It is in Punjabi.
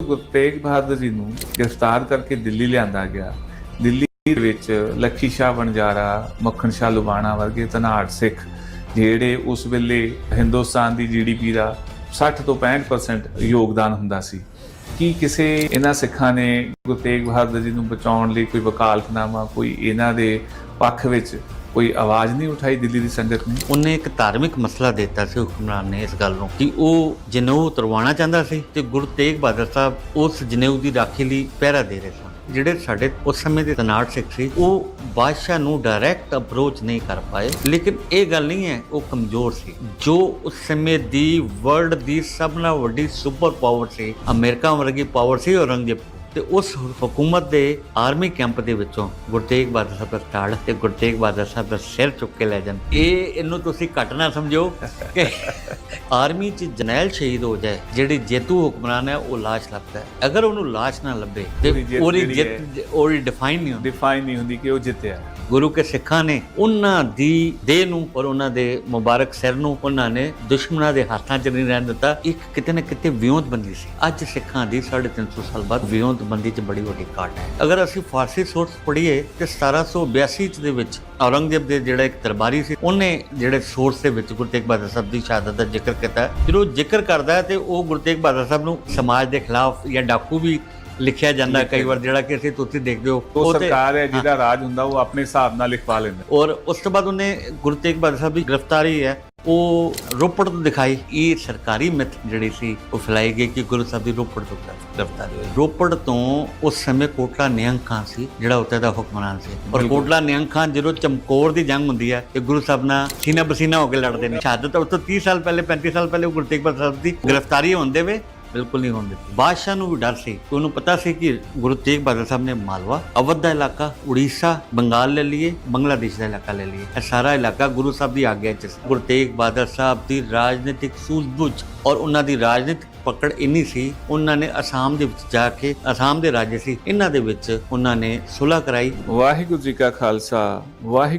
ਗੁਰੂ ਤੇਗ ਬਹਾਦਰ ਜੀ ਨੂੰ ਗ੍ਰਿਫਤਾਰ ਕਰਕੇ ਦਿੱਲੀ ਲਿਆਂਦਾ ਗਿਆ। ਦਿੱਲੀ ਵਿੱਚ ਲੱਖੀ ਸ਼ਾਹ ਵਣਜਾਰਾ, ਮੱਖਣ ਸ਼ਾਹ ਲੁਬਾਣਾ ਵਰਗੇ ਧਨਾੜ ਸਿੱਖ, ਜਿਹੜੇ ਉਸ ਵੇਲੇ ਹਿੰਦੁਸਤਾਨ ਦੀ ਜੀਡੀਪੀ ਦਾ 60 ਤੋਂ 65% ਯੋਗਦਾਨ ਹੁੰਦਾ ਸੀ। ਕੀ ਕਿਸੇ ਇਹਨਾਂ ਸਿੱਖਾਂ ਨੇ ਗੁਰੂ ਤੇਗ ਬਹਾਦਰ ਜੀ ਨੂੰ ਬਚਾਉਣ ਲਈ ਕੋਈ ਵਕਾਲਤਨਾਮਾ, ਕੋਈ ਇਹਨਾਂ ਦੇ ਪੱਖ ਵਿੱਚ ਕੋਈ ਆਵਾਜ਼ ਨਹੀਂ ਉਠਾਈ ਦਿੱਲੀ ਦੀ ਸੰਗਤ ਨੇ? ਉਹਨੇ ਇੱਕ ਧਾਰਮਿਕ ਮਸਲਾ ਦਿੱਤਾ ਸੀ ਹੁਕਮਰਾਨ ਨੇ ਇਸ ਗੱਲ ਨੂੰ ਕਿ ਉਹ ਜਨੇਊ ਉਤਰਵਾਉਣਾ ਚਾਹੁੰਦਾ ਸੀ ਤੇ ਗੁਰੂ ਤੇਗ ਬਹਾਦਰ ਸਾਹਿਬ ਉਸ ਜਨੇਊ ਦੀ ਰਾਖੀ ਲਈ ਪਹਿਰਾ ਦੇ ਰਹੇ ਸਨ। ਜਿਹੜੇ ਸਾਡੇ ਉਸ ਸਮੇਂ ਦੇ ਤਨਾੜ ਸਿੱਖ ਸੀ, ਉਹ ਬਾਦਸ਼ਾਹ ਨੂੰ ਡਾਇਰੈਕਟ ਅਪਰੋਚ ਨਹੀਂ ਕਰ ਪਾਏ। ਲੇਕਿਨ ਇਹ ਗੱਲ ਨਹੀਂ ਹੈ, ਉਹ ਕਮਜ਼ੋਰ ਸੀ। ਜੋ ਉਸ ਸਮੇਂ ਦੀ ਵਰਲਡ ਦੀ ਸਭ ਨਾਲੋਂ ਵੱਡੀ ਸੁਪਰ ਪਾਵਰ ਸੀ, ਅਮਰੀਕਾ ਵਰਗੀ ਪਾਵਰ ਸੀ, ਔਰੰਗਜ਼ੇਬ ਤੇ ਉਸ ਹਕੂਮਤ ਦੇ ਆਰਮੀ ਕੈਂਪ ਦੇ ਵਿੱਚੋਂ ਗੁਰਤੇਗ ਬਹਾਦਰ ਸਾਹਿਬ ਦਾ ਸਟਾੜ ਤੇ ਗੁਰਤੇਗ ਬਹਾਦਰ ਸਾਹਿਬ ਦਾ ਸਿਰ ਚੁੱਕ ਕੇ ਲੈ ਜਾਣ। ਇਹ ਇਹਨੂੰ ਤੁਸੀਂ ਘੱਟ ਨਾ ਸਮਝੋ ਕਿ ਆਰਮੀ 'ਚ ਜਨਰਲ ਸ਼ਹੀਦ ਹੋ ਜਾਏ ਜਿਹੜੀ ਜੇਤੂ ਹੁਕਮਰਾਨ ਹੈ ਉਹ ਲਾਸ਼ ਲੱਭਦਾ ਹੈ। ਅਗਰ ਉਹਨੂੰ ਲਾਸ਼ ਨਾ ਲੱਭੇ ਤੇ ਉਹਦੀ ਜਿੱਤ ਉਹਦੀ ਜਿਹੜੀ ਜਿੱਤ ਉਹਦੀ ਡਿਫਾਈਨ ਨਹੀਂ ਹੁੰਦੀ। ਡਿਫਾਈਨ ਨਹੀਂ ਹੁੰਦੀ ਕਿ ਉਹ ਜਿੱਤਿਆ। ਗੁਰੂ ਕੇ ਸਿੱਖਾਂ ਨੇ ਉਹਨਾਂ ਦੀ ਦੇਹ ਨੂੰ ਔਰ ਉਹਨਾਂ ਦੇ ਮੁਬਾਰਕ ਸਿਰ ਨੂੰ ਉਹਨਾਂ ਨੇ ਦੁਸ਼ਮਣਾਂ ਦੇ ਹੱਥਾਂ 'ਚ ਨਹੀਂ ਰਹਿਣ ਦਿੱਤਾ। ਇੱਕ ਕਿਤੇ ਨਾ ਕਿਤੇ ਵਿਉਂਤਬੰਦੀ ਸੀ। ਅੱਜ ਸਿੱਖਾਂ ਦੀ 350 ਸਾਲ ਬਾਅਦ ਵਿਉਂਤਬੰਦੀ 'ਚ ਬੜੀ ਵੱਡੀ ਘਾਟ ਹੈ। ਅਗਰ ਅਸੀਂ ਫਾਰਸੀ ਸੋਰਸ ਪੜ੍ਹੀਏ ਤੇ 1782 ਚ ਦੇ ਵਿੱਚ ਔਰੰਗਜ਼ੇਬ ਦੇ ਜਿਹੜਾ ਇੱਕ ਦਰਬਾਰੀ ਸੀ, ਉਹਨੇ ਜਿਹੜੇ ਸੋਰਸ ਦੇ ਵਿੱਚ ਗੁਰੂ ਤੇਗ ਬਹਾਦਰ ਸਾਹਿਬ ਦੀ ਸ਼ਹਾਦਤ ਦਾ ਜ਼ਿਕਰ ਕੀਤਾ। ਫਿਰ ਉਹ ਜ਼ਿਕਰ ਕਰਦਾ ਹੈ ਤੇ ਉਹ ਗੁਰੂ ਤੇਗ ਬਹਾਦਰ ਸਾਹਿਬ ਨੂੰ ਸਮਾਜ ਦੇ ਖਿਲਾਫ ਜਾਂ ਡਾਕੂ ਵੀ ਲਿਖਿਆ ਜਾਂਦਾ ਕਈ ਵਾਰ ਜਿਹੜਾ ਕਿ ਅਸੀਂ ਤੁਸੀਂ ਦੇਖਦੇ ਹੋ ਉਹ ਤੇ- ਸਰਕਾਰ ਹੈ ਜਿਹਦਾ ਰਾਜ ਹੁੰਦਾ ਉਹ ਆਪਣੇ ਹਿਸਾਬ ਨਾਲ ਲਿਖਵਾ ਲੈਂਦਾ। ਔਰ ਉਸ ਤੋਂ ਬਾਅਦ ਉਹਨੇ ਗੁਰੂ ਤੇਗ ਬਹਾਦਰ ਸਾਹਿਬ ਦੀ ਗ੍ਰਿਫਤਾਰੀ ਹੈ ਉਹ ਰੋਪੜ ਤੋਂ ਦਿਖਾਈ। ਇਹ ਸਰਕਾਰੀ ਮਿੱਥ ਜਿਹੜੀ ਸੀ ਉਹ ਫੈਲਾਈ ਗਈ ਕਿ ਗੁਰੂ ਸਾਹਿਬ ਦੀ ਰੋਪੜ ਤੋਂ ਗ੍ਰਿਫਤਾਰੀ ਹੋਈ। ਰੋਪੜ ਤੋਂ ਉਸ ਸਮੇਂ ਕੋਟਲਾ ਨਿਹੰਗ ਸੀ ਜਿਹੜਾ ਉੱਤੇ ਦਾ ਹੁਕਮਰਾਨ ਸੀ। ਔਰ। ਕੋਟਲਾ ਨਿਹੰਗ ਖਾਨ ਜਦੋਂ ਚਮਕੌਰ ਦੀ ਜੰਗ ਹੁੰਦੀ ਹੈ ਤੇ ਗੁਰੂ ਸਾਹਿਬ ਨਾਲ ਸੀਨਾ ਬਸੀਨਾ ਹੋ ਕੇ ਲੜਦੇ ਨੇ। ਸ਼ਹਾਦਤ ਉਸ ਤੋਂ 30 ਸਾਲ ਪਹਿਲੇ 35 ਸਾਲ ਪਹਿਲੇ ਉਹ ਗੁਰੂ ਤੇਗ ਬਹਾਦਰ ਸਾਹਿਬ ਦੀ ਗ੍ਰਿਫਤਾਰੀ ਹੁੰਦੇ ਵੇ ਬਿਲਕੁਲ ਨਹੀਂ ਹੋਣ ਦਿੱਤੀ। ਬਾਦਸ਼ਾਹ ਨੂੰ ਵੀ ਡਰ ਸੀ ਕਿ ਉਹਨੂੰ ਪਤਾ ਸੀ ਕਿ ਗੁਰੂ ਤੇਗ ਬਹਾਦਰ ਸਾਹਿਬ ਨੇ ਮਾਲਵਾ ਅਵਧ ਦਾ ਇਲਾਕਾ ਉੜੀਸਾ ਬੰਗਾਲ ਲੈ ਲਈਏ ਬੰਗਲਾਦੇਸ਼ ਦਾ ਇਲਾਕਾ ਲੈ ਲਈਏ। ਇਹ ਸਾਰਾ ਇਲਾਕਾ ਗੁਰੂ ਸਾਹਿਬ ਦੀ ਆਗਿਆ ਚ ਸੀ। ਗੁਰੂ ਤੇਗ ਬਹਾਦਰ ਸਾਹਿਬ ਦੀ ਰਾਜਨੀਤਿਕ ਸੂਝ-ਬੂਝ ਔਰ ਉਹਨਾਂ ਦੀ ਰਾਜਨੀਤਿਕ ਪਕੜ ਇੰਨੀ ਸੀ ਉਹਨਾਂ ਨੇ ਅਸਾਮ ਦੇ ਵਿੱਚ ਜਾ ਕੇ ਅਸਾਮ ਦੇ ਰਾਜੇ ਸੀ ਇਹਨਾਂ ਦੇ ਵਿੱਚ ਉਹਨਾਂ ਨੇ ਸੁਲ੍ਹਾ ਕਰਾਈ। ਵਾਹਿਗੁਰੂ ਜੀ ਕਾ ਖਾਲਸਾ ਵਾਹਿਗੁਰੂ